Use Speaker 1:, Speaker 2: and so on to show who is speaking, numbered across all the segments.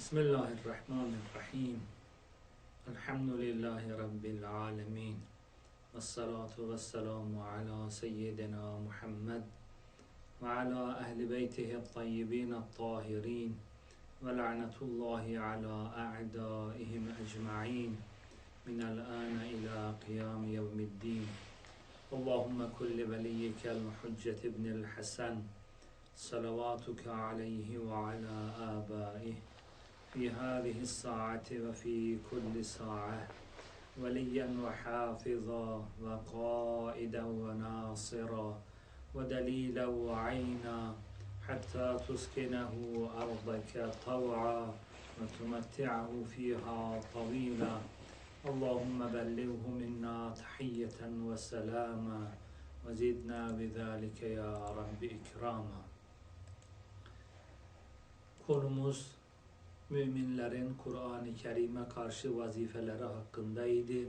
Speaker 1: بسم الله الرحمن الرحيم. الحمد لله رب العالمين. والصلاة والسلام على سيدنا محمد وعلى أهل بيته الطيبين الطاهرين. ولعنة الله على أعدائهم أجمعين. من الآن إلى قيام يوم الدين. اللهم كل بليك المحجة ابن الحسن. صلواتك عليه وعلى آبائه. في هذه الساعة وفي كل ساعة وليا وحافظا وقائدا وناصرا ودليلا وعينا حتى تسكنه أرضك طوعا وتمتعه فيها طويلا. اللهم بلغه منا تحية وسلاما وزدنا بذلك يا رب إكراما. konumuz müminlerin Kur'an-ı Kerim'e karşı vazifeleri hakkındaydı.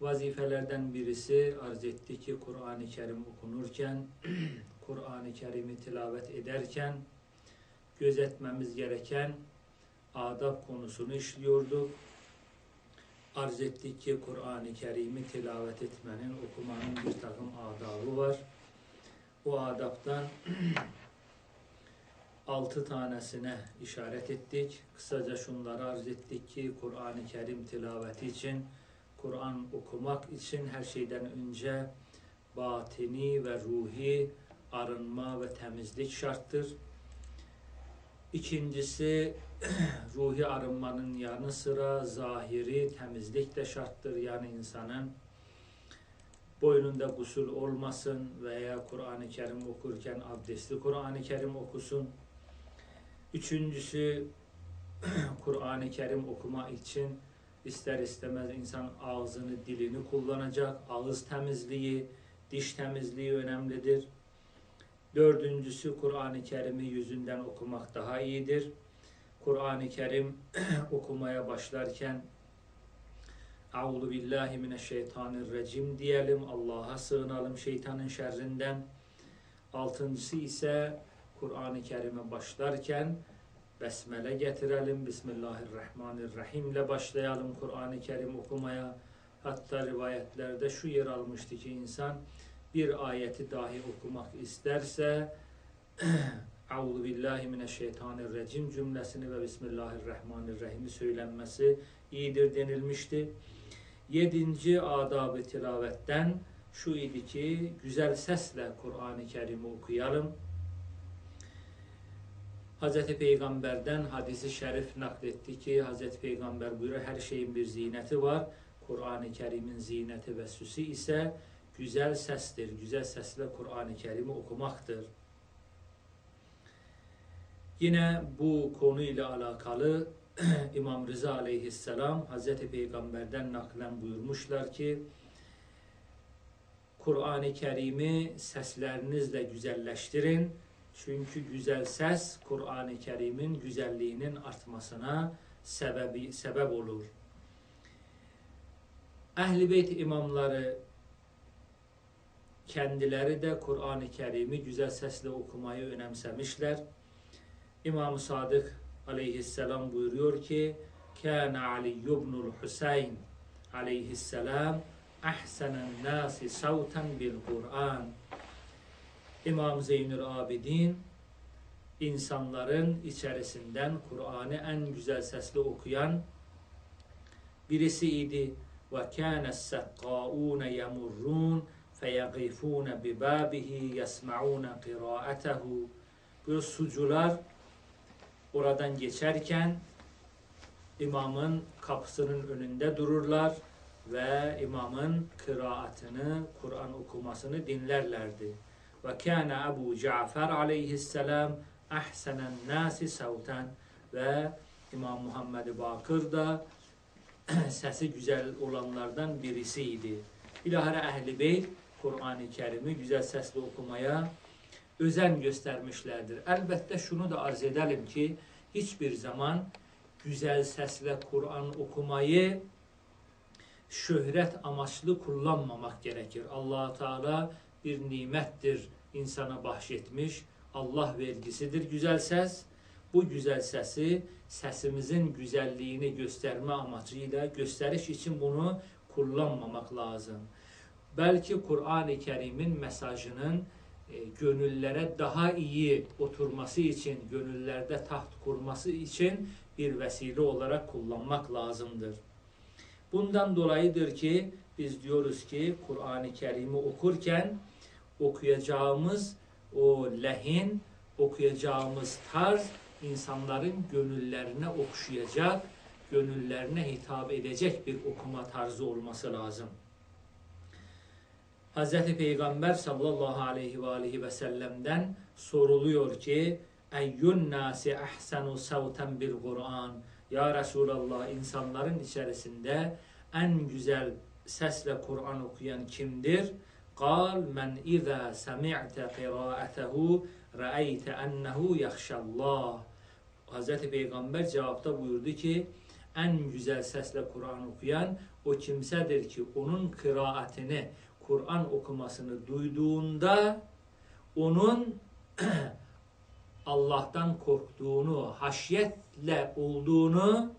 Speaker 1: Vazifelerden birisi arz etti ki Kur'an-ı Kerim okunurken, Kur'an-ı Kerim'i tilavet ederken gözetmemiz gereken adab konusunu işliyorduk. Arz ettik ki Kur'an-ı Kerim'i tilavet etmenin, okumanın bir takım adabı var. O adaptan altı tanesine işaret ettik. Kısaca şunları arz ettik ki Kur'an-ı Kerim tilaveti için, Kur'an okumak için her şeyden önce batini ve ruhi arınma ve temizlik şarttır. İkincisi ruhi arınmanın yanı sıra zahiri temizlik de şarttır. Yani insanın boynunda gusül olmasın veya Kur'an-ı Kerim okurken abdestli Kur'an-ı Kerim okusun. Üçüncüsü Kur'an-ı Kerim okuma için ister istemez insan ağzını, dilini kullanacak. Ağız temizliği, diş temizliği önemlidir. Dördüncüsü Kur'an-ı Kerim'i yüzünden okumak daha iyidir. Kur'an-ı Kerim okumaya başlarken Euzu billahi mineşşeytanirracim diyelim. Allah'a sığınalım şeytanın şerrinden. Altıncısı ise Kur'an-ı Kerim'e başlarken besmele getirelim. Bismillahirrahmanirrahim ile başlayalım Kur'an-ı Kerim okumaya. Hatta rivayetlerde şu yer almıştı ki insan bir ayeti dahi okumak isterse Euzu billahi mineşşeytanirracim cümlesini ve Bismillahirrahmanirrahim'i söylenmesi iyidir denilmişti. Yedinci adab-ı tilavetten şu idi ki güzel sesle Kur'an-ı Kerim'i okuyalım. Hz. Peygamber'den hadisi şerif nakletti ki Hz. Peygamber buyuruyor her şeyin bir zineti var. Kur'an-ı Kerim'in zineti ve süsü ise güzel sestir. Güzel sesle Kur'an-ı Kerim'i okumaktır. Yine bu konuyla alakalı İmam Rıza aleyhisselam Hazreti Peygamber'den naklen buyurmuşlar ki Kur'an-ı Kerim'i seslerinizle güzelleştirin. Çünkü güzel ses Kur'an-ı Kerim'in güzelliğinin artmasına sebebi, sebep olur. Ehl-i Beyt imamları kendileri de Kur'an-ı Kerim'i güzel sesle okumayı önemsemişler. İmam Sadık aleyhisselam buyuruyor ki Kâne Ali ibnul Hüseyin aleyhisselam ahsenen nasi savten bil Kur'an İmam Zeynül Abidin insanların içerisinden Kur'an'ı en güzel sesle okuyan birisi idi. Ve kâne sekkâûne yemurrûn feyagifûne bibâbihi yesma'ûne qirâetehu Bu sucular oradan geçerken imamın kapısının önünde dururlar ve imamın kıraatını, Kur'an okumasını dinlerlerdi. Ve kana Ebu Cafer aleyhisselam ahsenen nasi savten ve İmam Muhammed Bakır da sesi güzel olanlardan birisiydi. Bilahare Ehli Beyt Kur'an-ı Kerim'i güzel sesle okumaya özen göstermişlerdir. Elbette şunu da arz edelim ki hiçbir zaman güzel sesle Kur'an okumayı şöhret amaçlı kullanmamak gerekir. allah Teala bir nimettir insana bahşetmiş. Allah vergisidir güzel ses. Bu güzel sesi sesimizin güzelliğini gösterme amacıyla gösteriş için bunu kullanmamak lazım. Belki Kur'an-ı Kerim'in mesajının e, gönüllere daha iyi oturması için, gönüllerde taht kurması için bir vesile olarak kullanmak lazımdır. Bundan dolayıdır ki biz diyoruz ki Kur'an-ı Kerim'i okurken okuyacağımız o lehin, okuyacağımız tarz insanların gönüllerine okşayacak, gönüllerine hitap edecek bir okuma tarzı olması lazım. Hz. Peygamber sallallahu aleyhi ve aleyhi ve sellem'den soruluyor ki Eyyun nasi ahsenu savten bil Kur'an Ya Resulallah insanların içerisinde en güzel sesle Kur'an okuyan kimdir? Kal men iza semi'te qira'atehu ra'eyte ennehu yakhşallah Hz. Peygamber cevapta buyurdu ki en güzel sesle Kur'an okuyan o kimsedir ki onun kıraatini, Kur'an okumasını duyduğunda onun Allah'tan korktuğunu, haşyetle olduğunu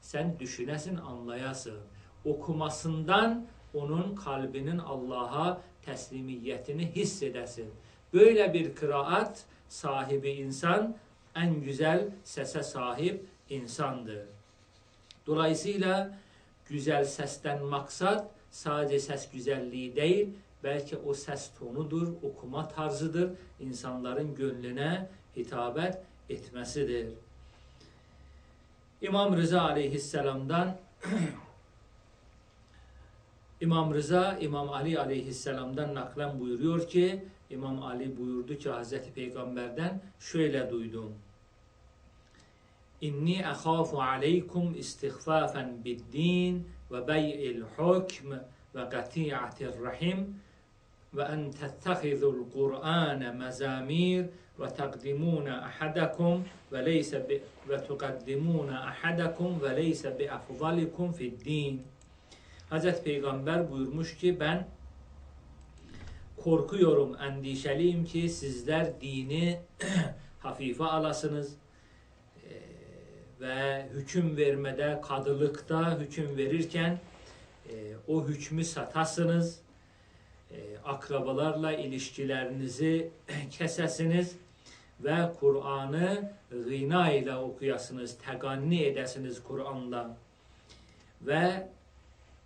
Speaker 1: sen düşünesin, anlayasın. Okumasından onun kalbinin Allah'a teslimiyetini hissedesin. Böyle bir kıraat sahibi insan en güzel sese sahip insandır. Dolayısıyla güzel sesten maksat sadece ses güzelliği değil, belki o ses tonudur, okuma tarzıdır, insanların gönlüne hitabet etmesidir. İmam Rıza aleyhisselamdan İmam Rıza İmam Ali aleyhisselamdan naklen buyuruyor ki İmam Ali buyurdu ki Hazreti Peygamber'den şöyle duydum. İnni ahafu aleykum istihfafen bid-din ve bey'il hukm ve qati'atir rahim ve en tettehizul Kur'an mezamir ve takdimuna ahadakum ve leyse bi ve tukaddimuna ahadakum ve leyse bi afdalikum fi'd-din. Hazreti Peygamber buyurmuş ki ben korkuyorum, endişeliyim ki sizler dini hafife alasınız ee, ve hüküm vermede, kadılıkta hüküm verirken e, o hükmü satasınız, akrabalarla ilişkilerinizi kesesiniz ve Kur'an'ı gına ile okuyasınız, teganni edesiniz Kur'an'la ve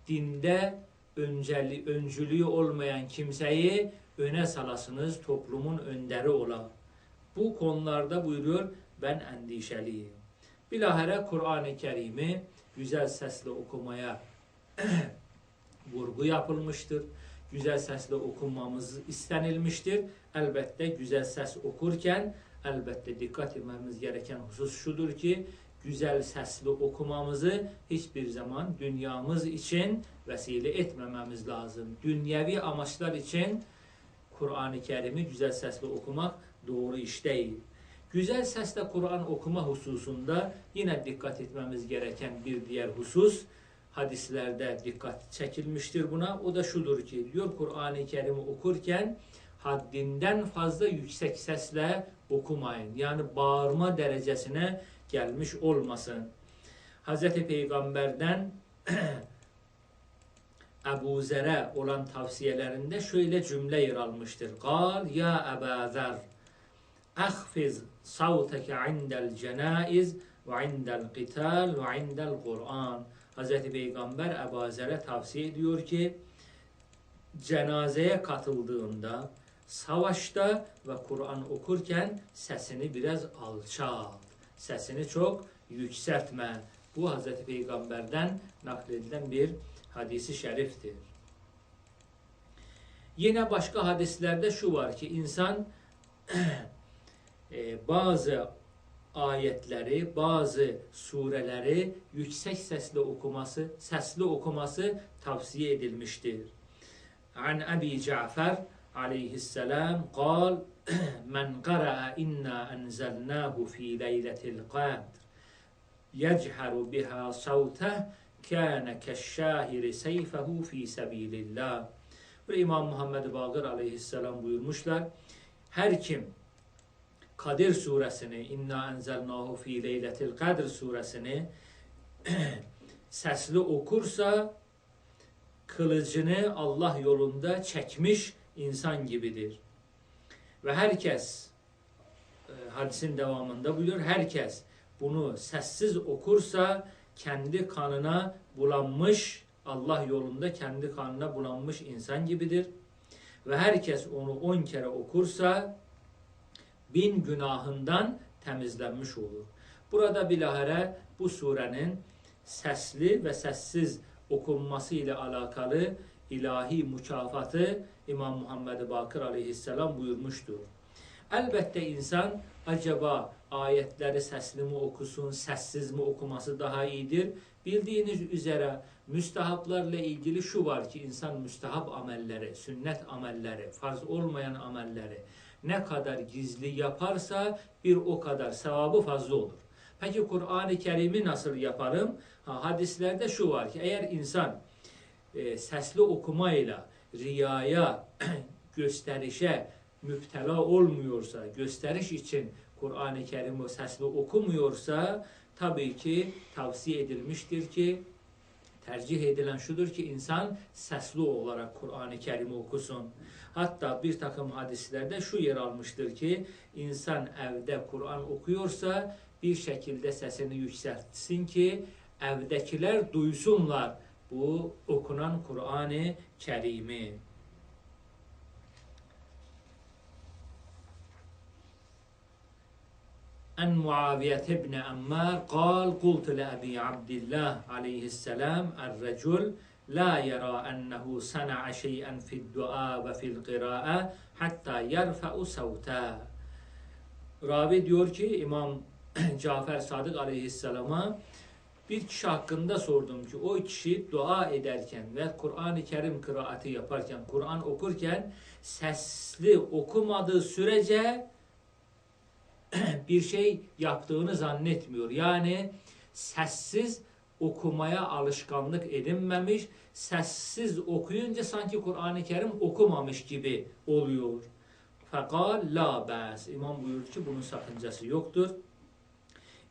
Speaker 1: dinde önceli, öncülüğü olmayan kimseyi öne salasınız, toplumun önderi ola. Bu konularda buyuruyor, ben endişeliyim. Bilahare Kur'an-ı Kerim'i güzel sesle okumaya vurgu yapılmıştır. Güzel sesle okumamız istenilmiştir. Elbette güzel ses okurken elbette dikkat etmemiz gereken husus şudur ki güzel sesli okumamızı hiçbir zaman dünyamız için vesile etmememiz lazım. Dünyevi amaçlar için Kur'an-ı Kerim'i güzel sesle okumak doğru iş değil. Güzel sesle Kur'an okuma hususunda yine dikkat etmemiz gereken bir diğer husus hadislerde dikkat çekilmiştir buna. O da şudur ki diyor Kur'an-ı Kerim'i okurken haddinden fazla yüksek sesle okumayın. Yani bağırma derecesine gelmiş olmasın. Hz. Peygamber'den Ebu Zer'e olan tavsiyelerinde şöyle cümle yer almıştır. Gal ya Ebu Zer ahfiz savteke indel cenaiz ve indel qital ve indel Kur'an. Hz. Peygamber Ebu Zer'e tavsiye ediyor ki cenazeye katıldığında savaşta ve Kur'an okurken sesini biraz alçalt sesini çok yükseltme. Bu Hazreti Peygamber'den nakledilen bir hadisi şeriftir. Yine başka hadislerde şu var ki insan e, bazı ayətləri, bazı surələri yüksək səslə oxuması, səsli oxuması tavsiyə edilmişdir. An Əbi Cəfər aleyhisselam qal Mən qara inna ənzəlnəhu fi leylətil qadr yəchəru biha savtəh kənə kəşşahiri seyfəhu fi səbilillah. Bu İmam Muhammed Baqir aleyhisselam buyurmuşlar. Hər kim Kadir suresini, İnna enzelnahu fi leyletil kadr suresini sesli okursa kılıcını Allah yolunda çekmiş insan gibidir. Ve herkes e, hadisin devamında buyuruyor. Herkes bunu sessiz okursa kendi kanına bulanmış Allah yolunda kendi kanına bulanmış insan gibidir. Ve herkes onu on kere okursa bin günahından temizlenmiş olur. Burada bilahare bu surenin sesli ve sessiz okunması ile alakalı ilahi mükafatı İmam Muhammed Bakır aleyhisselam buyurmuştur. Elbette insan acaba ayetleri sesli mi okusun, sessiz mi okuması daha iyidir? Bildiğiniz üzere müstehaplarla ilgili şu var ki insan müstehap amelleri, sünnet amelleri, farz olmayan amelleri ne kadar gizli yaparsa bir o kadar sevabı fazla olur. Peki Kur'an-ı Kerim'i nasıl yaparım? Ha, hadislerde şu var ki eğer insan e, sesli okumayla riyaya, gösterişe müptela olmuyorsa, gösteriş için Kur'an-ı Kerim'i sesli okumuyorsa tabii ki tavsiye edilmiştir ki tercih edilen şudur ki insan sesli olarak Kur'an-ı Kerim'i okusun. Hatta bir takım hadislerde şu yer almıştır ki insan evde Kur'an okuyorsa bir şekilde sesini yükseltsin ki evdekiler duysunlar bu okunan Kur'an-ı Kerim'i. عن معاوية بن أمار قال قلت لأبي عبد الله عليه السلام الرجل لا يرى أنه صنع شيئا في الدعاء وفي القراءة حتى يرفع صوته Ravi diyor ki İmam Cafer Sadık Aleyhisselam'a bir kişi hakkında sordum ki o kişi dua ederken ve Kur'an-ı Kerim kıraati yaparken, Kur'an okurken sesli okumadığı sürece bir şey yaptığını zannetmiyor. Yani sessiz okumaya alışkanlık edinmemiş, sessiz okuyunca sanki Kur'an-ı Kerim okumamış gibi oluyor. Fekal la bas. İmam buyurdu ki bunun sakıncası yoktur.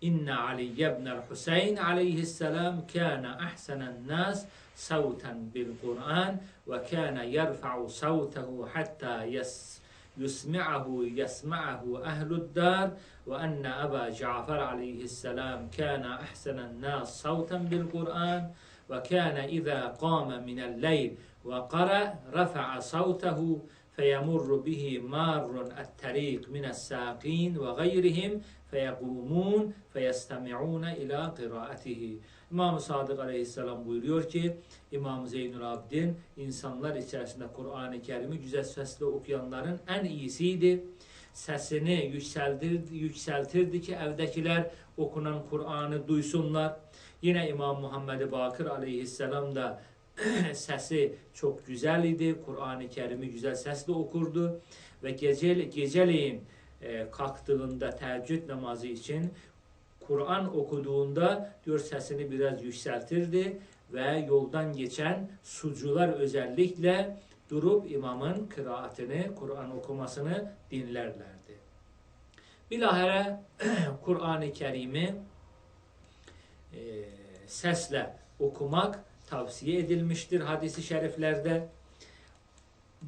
Speaker 1: İnne Ali ibn Hüseyin aleyhisselam kana ahsenen nas savten bil Kur'an ve kana yerfa'u savtehu hatta yas يسمعه يسمعه أهل الدار وأن أبا جعفر عليه السلام كان أحسن الناس صوتا بالقرآن وكان إذا قام من الليل وقرأ رفع صوته فيمر به مار الطريق من الساقين وغيرهم فيقومون فيستمعون إلى قراءته. İmam Sadık Aleyhisselam buyuruyor ki İmam Zeynül Abidin insanlar içerisinde Kur'an-ı Kerim'i güzel sesle okuyanların en iyisiydi. Sesini yükseltirdi, yükseltirdi ki evdekiler okunan Kur'an'ı duysunlar. Yine İmam Muhammed Bakır Aleyhisselam da sesi çok güzel idi. Kur'an-ı Kerim'i güzel sesle okurdu ve gece, geceleyin e, kalktığında teheccüd namazı için Kur'an okuduğunda diyor sesini biraz yükseltirdi ve yoldan geçen sucular özellikle durup imamın kıraatini, Kur'an okumasını dinlerlerdi. Bilahare Kur'an-ı Kerim'i e, sesle okumak tavsiye edilmiştir hadisi şeriflerde.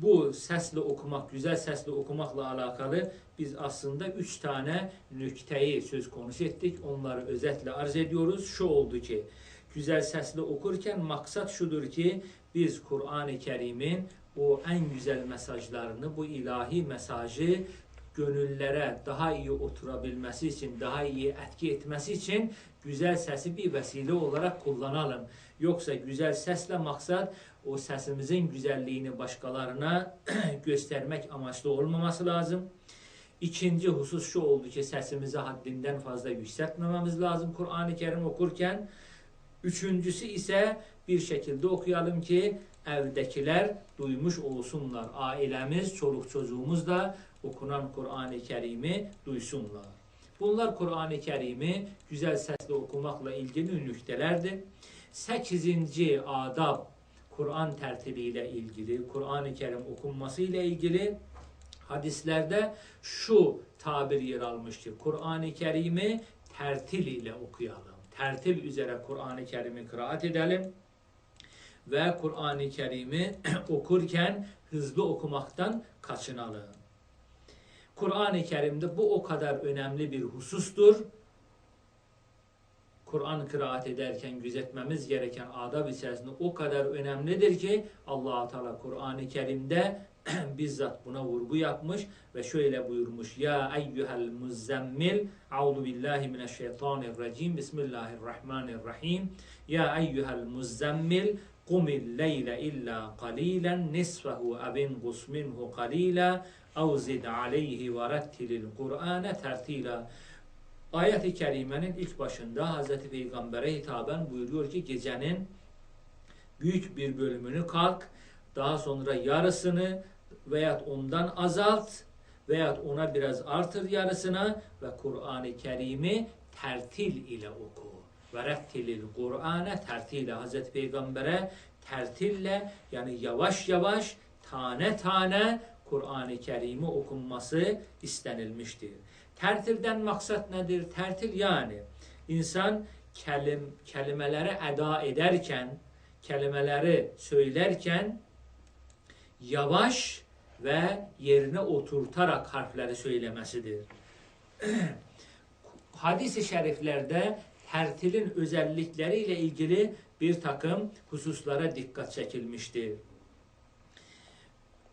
Speaker 1: Bu sesle okumak, güzel sesle okumakla alakalı biz aslında üç tane nükteyi söz konusu ettik. Onları özetle arz ediyoruz. Şu oldu ki, güzel sesle okurken maksat şudur ki, biz Kur'an-ı Kerim'in o en güzel mesajlarını, bu ilahi mesajı gönüllere daha iyi oturabilmesi için, daha iyi etki etmesi için güzel sesi bir vesile olarak kullanalım. Yoksa güzel sesle maksat o sesimizin güzelliğini başkalarına göstermek amaçlı olmaması lazım. İkinci husus şu oldu ki sesimizi haddinden fazla yükseltmememiz lazım Kur'an-ı Kerim okurken. Üçüncüsü ise bir şekilde okuyalım ki evdekiler duymuş olsunlar. Ailemiz, çoluk çocuğumuz da okunan Kur'an-ı Kerim'i duysunlar. Bunlar Kur'an-ı Kerim'i güzel sesle okumakla ilgili nüktelerdir. Sekizinci adab Kur'an tertibiyle ilgili, Kur'an-ı Kerim okunması ile ilgili Hadislerde şu tabir yer almıştır. Kur'an-ı Kerim'i tertil ile okuyalım. Tertil üzere Kur'an-ı Kerim'i kıraat edelim. Ve Kur'an-ı Kerim'i okurken hızlı okumaktan kaçınalım. Kur'an-ı Kerim'de bu o kadar önemli bir husustur. Kur'an kıraat ederken gözetmemiz gereken adab içerisinde o kadar önemlidir ki allah Teala Kur'an-ı Kerim'de bizzat buna vurgu yapmış ve şöyle buyurmuş. Ya eyyuhel muzzemmil Auzu billahi mineşşeytanirracim Bismillahirrahmanirrahim Ya eyyuhel muzzemmil İlla qalilen nisfahu abin gus minhu qalila ev zid aleyhi ve rettilil Kur'ane tertila Ayet-i Kerime'nin ilk başında Hz. Peygamber'e hitaben buyuruyor ki gecenin büyük bir bölümünü kalk, daha sonra yarısını veyahut ondan azalt veyahut ona biraz artır yarısına ve Kur'an-ı Kerim'i tertil ile oku. Ve rettilil Kur'an'e tertile Hazreti Peygamber'e tertille yani yavaş yavaş tane tane Kur'an-ı Kerim'i okunması istenilmiştir. Tertilden maksat nedir? Tertil yani insan kelim, kelimeleri eda ederken, kelimeleri söylerken yavaş ve yerine oturtarak harfleri söylemesidir. Hadis-i şeriflerde tertilin özellikleriyle ilgili bir takım hususlara dikkat çekilmiştir.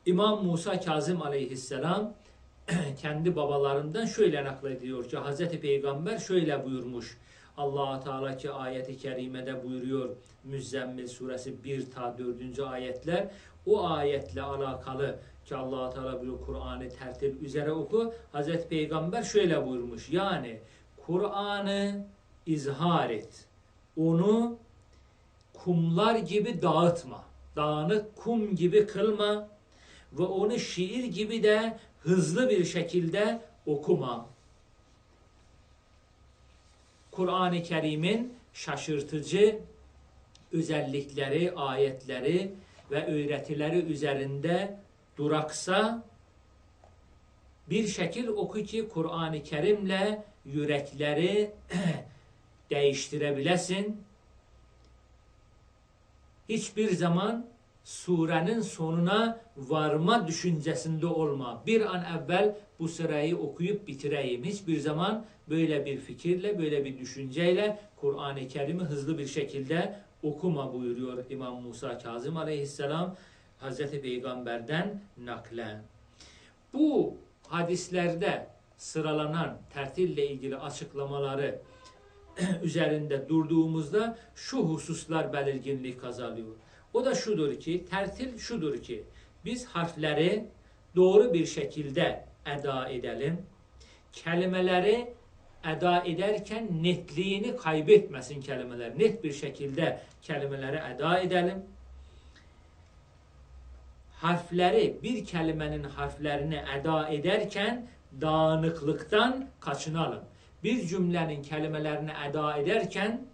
Speaker 1: İmam Musa Kazım aleyhisselam kendi babalarından şöyle naklediyor ki Hz. Peygamber şöyle buyurmuş. allah Teala ki ayeti kerimede buyuruyor Müzzemmil suresi 1 ta 4. ayetler o ayetle alakalı ki allah Teala buyuruyor Kur'an'ı tertip üzere oku. Hazreti Peygamber şöyle buyurmuş. Yani Kur'an'ı izhar et. Onu kumlar gibi dağıtma. Dağınık kum gibi kılma. Ve onu şiir gibi de hızlı bir şekilde okuma. Kur'an-ı Kerim'in şaşırtıcı özellikleri, ayetleri ve öğretileri üzerinde duraksa bir şekil oku ki Kur'an-ı Kerim'le yürekleri değiştirebilesin. Hiçbir zaman surenin sonuna varma düşüncesinde olma. Bir an evvel bu sırayı okuyup bitireyim. Hiçbir zaman böyle bir fikirle, böyle bir düşünceyle Kur'an-ı Kerim'i hızlı bir şekilde okuma buyuruyor İmam Musa Kazım aleyhisselam Hazreti Peygamber'den naklen. Bu hadislerde sıralanan tertille ilgili açıklamaları üzerinde durduğumuzda şu hususlar belirginlik kazanıyor. O da şudur ki, tertil şudur ki, biz harfleri doğru bir şekilde eda edelim. Kelimeleri eda ederken netliğini kaybetmesin kelimeler. Net bir şekilde kelimeleri eda edelim. Harfleri, bir kelimenin harflerini eda ederken dağınıklıktan kaçınalım. Bir cümlenin kelimelerini eda ederken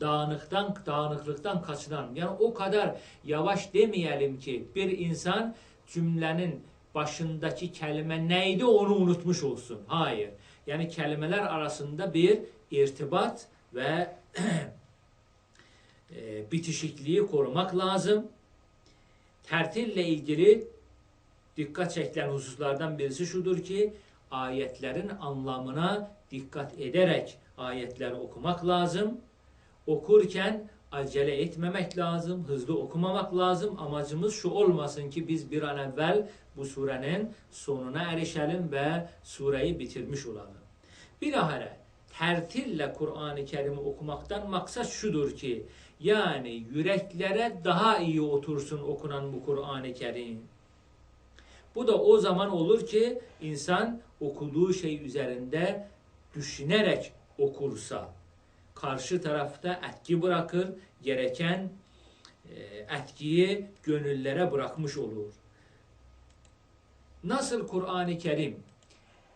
Speaker 1: dağınıktan, dağınıklıktan kaçınan, yani o kadar yavaş demeyelim ki bir insan cümlenin başındaki kelime neydi onu unutmuş olsun. Hayır. Yani kelimeler arasında bir irtibat ve e, bitişikliği korumak lazım. Tertille ilgili dikkat çekilen hususlardan birisi şudur ki ayetlerin anlamına dikkat ederek ayetleri okumak lazım. Okurken acele etmemek lazım, hızlı okumamak lazım. Amacımız şu olmasın ki biz bir an evvel bu surenin sonuna erişelim ve sureyi bitirmiş olalım. Bilahare tertille Kur'an-ı Kerim'i okumaktan maksat şudur ki yani yüreklere daha iyi otursun okunan bu Kur'an-ı Kerim. Bu da o zaman olur ki insan okuduğu şey üzerinde düşünerek okursa karşı tarafta etki bırakır, gereken e, etkiyi gönüllere bırakmış olur. Nasıl Kur'an-ı Kerim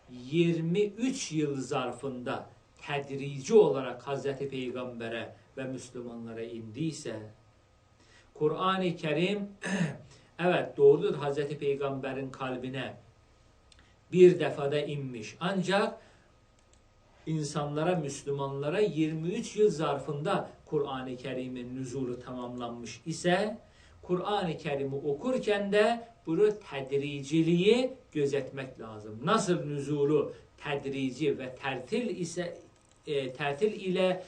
Speaker 1: 23 yıl zarfında tedrici olarak Hazreti Peygamber'e ve Müslümanlara indiyse Kur'an-ı Kerim evet doğrudur Hazreti Peygamber'in kalbine bir defada inmiş. Ancak insanlara, Müslümanlara 23 yıl zarfında Kur'an-ı Kerim'in nüzulu tamamlanmış ise Kur'an-ı Kerim'i okurken de bunu tedriciliği gözetmek lazım. Nasıl nüzulu tedrici ve tertil ise e, tertil ile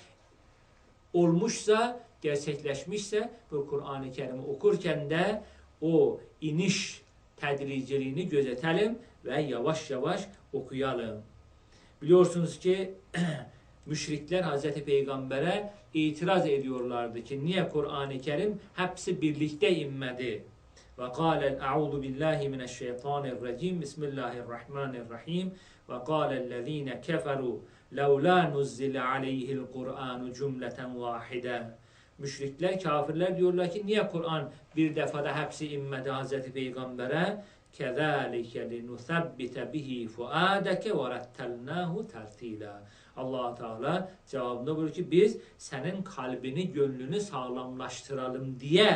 Speaker 1: olmuşsa, gerçekleşmişse bu Kur'an-ı Kerim'i okurken de o iniş tədriciliyini gözətəlim və yavaş-yavaş oxuyalım. Biliyorsunuz ki, müşriklər Hz. Peyğəmbərə etiraz ediyorlardı ki, niyə Qur'an-ı Kerim həpsi birlikdə inmədi? Və qalən, əudu billahi minəşşeytanirracim, bismillahirrahmanirrahim, və qaləlləzinə kəfəru, ləvlə nuzzilə aleyhil Qur'anu cümlətən vahidə müşriklər, kafirlər diyorlar ki, niyə Quran bir dəfədə həbsi immədi Hazreti Peyğəmbərə? Kəzəlikə linusabbitə bihi fuadəkə və rəttəlnəhu tərtilə. Allah Teala cavabında buyurur ki, biz sənin kalbini, gönlünü sağlamlaşdıralım deyə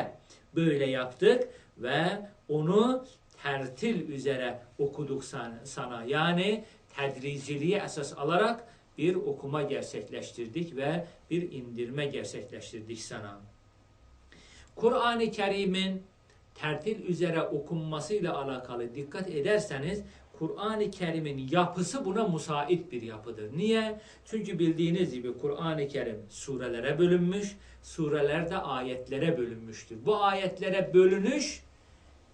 Speaker 1: böyle yaptık və onu tərtil üzərə okuduq sana. Yani tədriciliyə əsas alaraq bir okuma gerçekleştirdik ve bir indirme gerçekleştirdik sana. Kur'an-ı Kerim'in tertil üzere okunmasıyla alakalı dikkat ederseniz Kur'an-ı Kerim'in yapısı buna musait bir yapıdır. Niye? Çünkü bildiğiniz gibi Kur'an-ı Kerim surelere bölünmüş, sureler de ayetlere bölünmüştür. Bu ayetlere bölünüş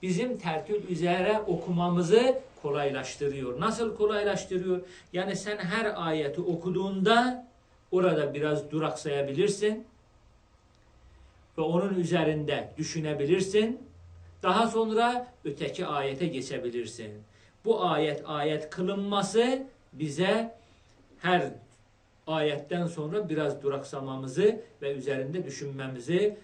Speaker 1: bizim tertil üzere okumamızı kolaylaştırıyor. Nasıl kolaylaştırıyor? Yani sen her ayeti okuduğunda orada biraz duraksayabilirsin ve onun üzerinde düşünebilirsin. Daha sonra öteki ayete geçebilirsin. Bu ayet ayet kılınması bize her ayetten sonra biraz duraksamamızı ve üzerinde düşünmemizi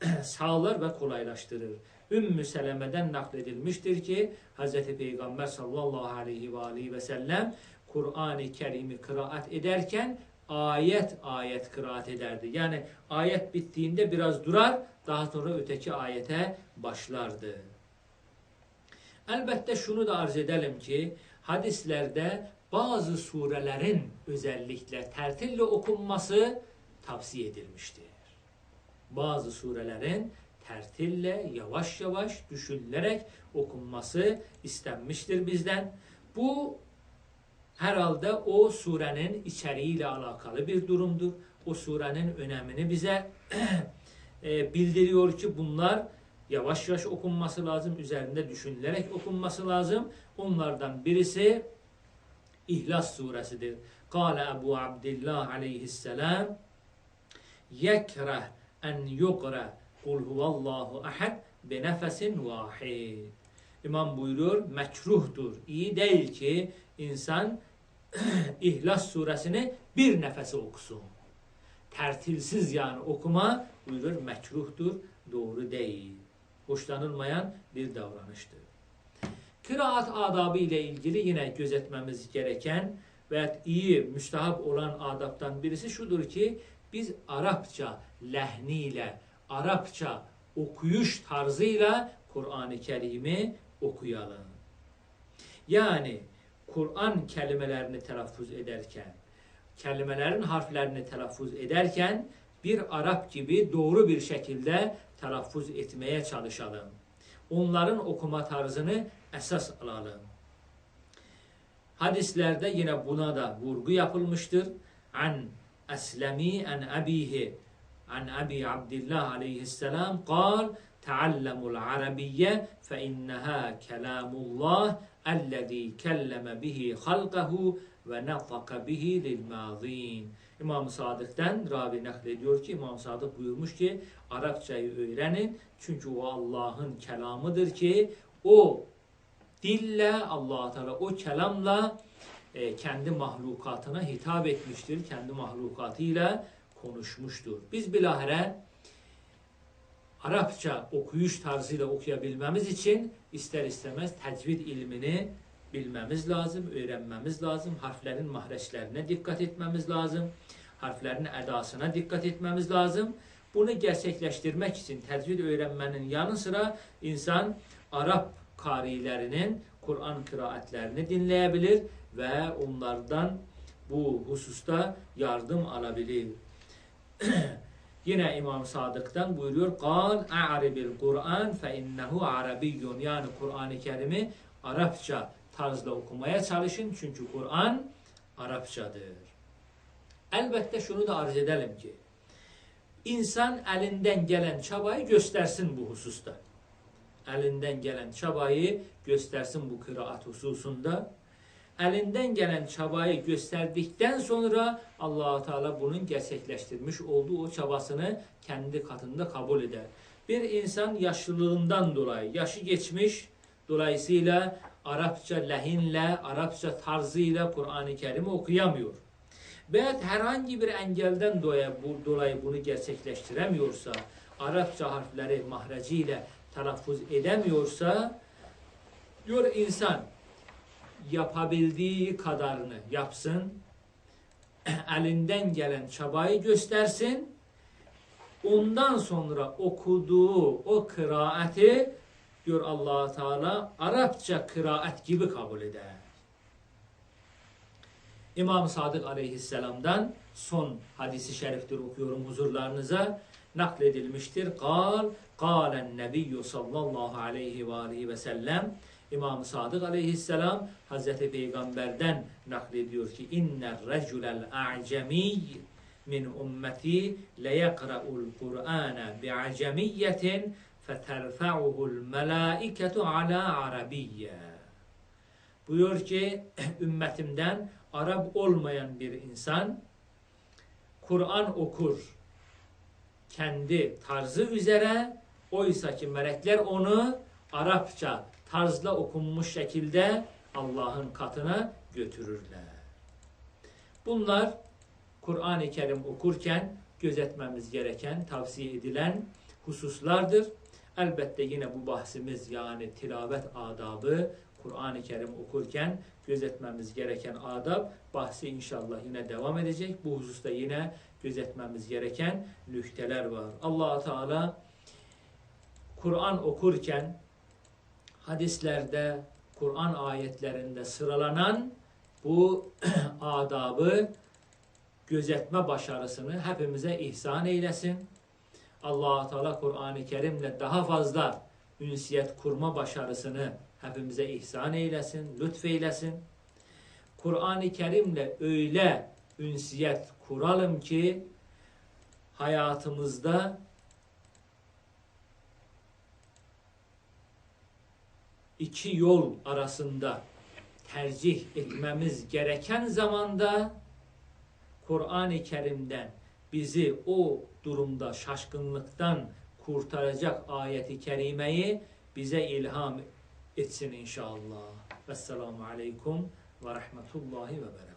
Speaker 1: sağlar ve kolaylaştırır. Ümmü Seleme'den nakledilmiştir ki Hz. Peygamber sallallahu aleyhi ve aleyhi ve sellem Kur'an-ı Kerim'i kıraat ederken ayet ayet kıraat ederdi. Yani ayet bittiğinde biraz durar, daha sonra öteki ayete başlardı. Elbette şunu da arz edelim ki hadislerde bazı surelerin özellikle tertille okunması tavsiye edilmiştir. Bazı surelerin tertille yavaş yavaş düşünülerek okunması istenmiştir bizden. Bu herhalde o surenin içeriğiyle alakalı bir durumdur. O surenin önemini bize e, bildiriyor ki bunlar yavaş yavaş okunması lazım, üzerinde düşünülerek okunması lazım. Onlardan birisi İhlas suresidir. Kale Ebu Abdillah aleyhisselam yekreh en yukra Kul huvallahu ahad be nefesin vahid. İmam buyuruyor mekruhtur. İyi değil ki insan İhlas suresini bir nefese okusun. Tertilsiz yani okuma buyurur mekruhtur. Doğru değil. Hoşlanılmayan bir davranıştır. Kıraat adabı ile ilgili yine gözetmemiz gereken ve iyi müstahap olan adaptan birisi şudur ki biz Arapça lehniyle Arapça okuyuş tarzıyla Kur'an-ı Kerim'i okuyalım. Yani Kur'an kelimelerini telaffuz ederken, kelimelerin harflerini telaffuz ederken bir Arap gibi doğru bir şekilde telaffuz etmeye çalışalım. Onların okuma tarzını esas alalım. Hadislerde yine buna da vurgu yapılmıştır. An Eslemi en abihi عن أبي عبد الله عليه السلام قال تعلموا العربية فإنها كلام الله الذي كلم به خلقه ve nafaka bihi lil mazin. İmam Sadık'tan ravi naklediyor ki İmam Sadık buyurmuş ki Arapçayı öğrenin çünkü o Allah'ın kelamıdır ki o dille Allah Teala o kelamla e, kendi mahlukatına hitap etmiştir. Kendi mahlukatıyla konuşmuştur. Biz bilahare Arapça okuyuş tarzıyla okuyabilmemiz için ister istemez tecvid ilmini bilmemiz lazım, öğrenmemiz lazım. Harflerin mahreçlerine dikkat etmemiz lazım. Harflerin edasına dikkat etmemiz lazım. Bunu gerçekleştirmek için tecvid öğrenmenin yanı sıra insan Arap karilerinin Kur'an kıraatlerini dinleyebilir ve onlardan bu hususta yardım alabilir. Yine İmam Sadık'tan buyuruyor. Kal a'ribil Kur'an fe innehu arabiyyun. Yani Kur'an-ı Kerim'i Arapça tarzda okumaya çalışın. Çünkü Kur'an Arapçadır. Elbette şunu da arz edelim ki insan elinden gelen çabayı göstersin bu hususta. Elinden gelen çabayı göstersin bu kıraat hususunda elinden gelen çabayı gösterdikten sonra allah Teala bunun gerçekleştirmiş olduğu o çabasını kendi katında kabul eder. Bir insan yaşlılığından dolayı, yaşı geçmiş, dolayısıyla Arapça lehinle, Arapça tarzıyla Kur'an-ı Kerim'i okuyamıyor. Veyahut herhangi bir engelden dolayı bunu gerçekleştiremiyorsa, Arapça harfleri mahreciyle telaffuz edemiyorsa, diyor insan, yapabildiği kadarını yapsın, elinden gelen çabayı göstersin, ondan sonra okuduğu o kıraati diyor allah Teala Arapça kıraat gibi kabul eder. İmam Sadık aleyhisselamdan son hadisi şeriftir okuyorum huzurlarınıza nakledilmiştir. Kal, kalen nebiyyü sallallahu aleyhi ve aleyhi ve sellem İmam Sadık aleyhisselam Hazreti Peygamber'den naklediyor ki inner reculel a'cemi min ummeti leyekra'ul Kur'ana bi'acemiyetin feterfa'uhul melaiketu ala arabiyye. Buyur ki ümmetimden Arap olmayan bir insan Kur'an okur kendi tarzı üzere oysa ki melekler onu Arapça tarzla okunmuş şekilde Allah'ın katına götürürler. Bunlar Kur'an-ı Kerim okurken gözetmemiz gereken, tavsiye edilen hususlardır. Elbette yine bu bahsimiz yani tilavet adabı, Kur'an-ı Kerim okurken gözetmemiz gereken adab bahsi inşallah yine devam edecek. Bu hususta yine gözetmemiz gereken nükteler var. allah Teala Kur'an okurken hadislerde, Kur'an ayetlerinde sıralanan bu adabı gözetme başarısını hepimize ihsan eylesin. allah Teala Kur'an-ı Kerim'le daha fazla ünsiyet kurma başarısını hepimize ihsan eylesin, lütfeylesin. Kur'an-ı Kerim'le öyle ünsiyet kuralım ki hayatımızda iki yol arasında tercih etmemiz gereken zamanda Kur'an-ı Kerim'den bizi o durumda şaşkınlıktan kurtaracak ayeti kerimeyi bize ilham etsin inşallah. Vesselamu aleyküm ve rahmetullahi ve berekatuhu.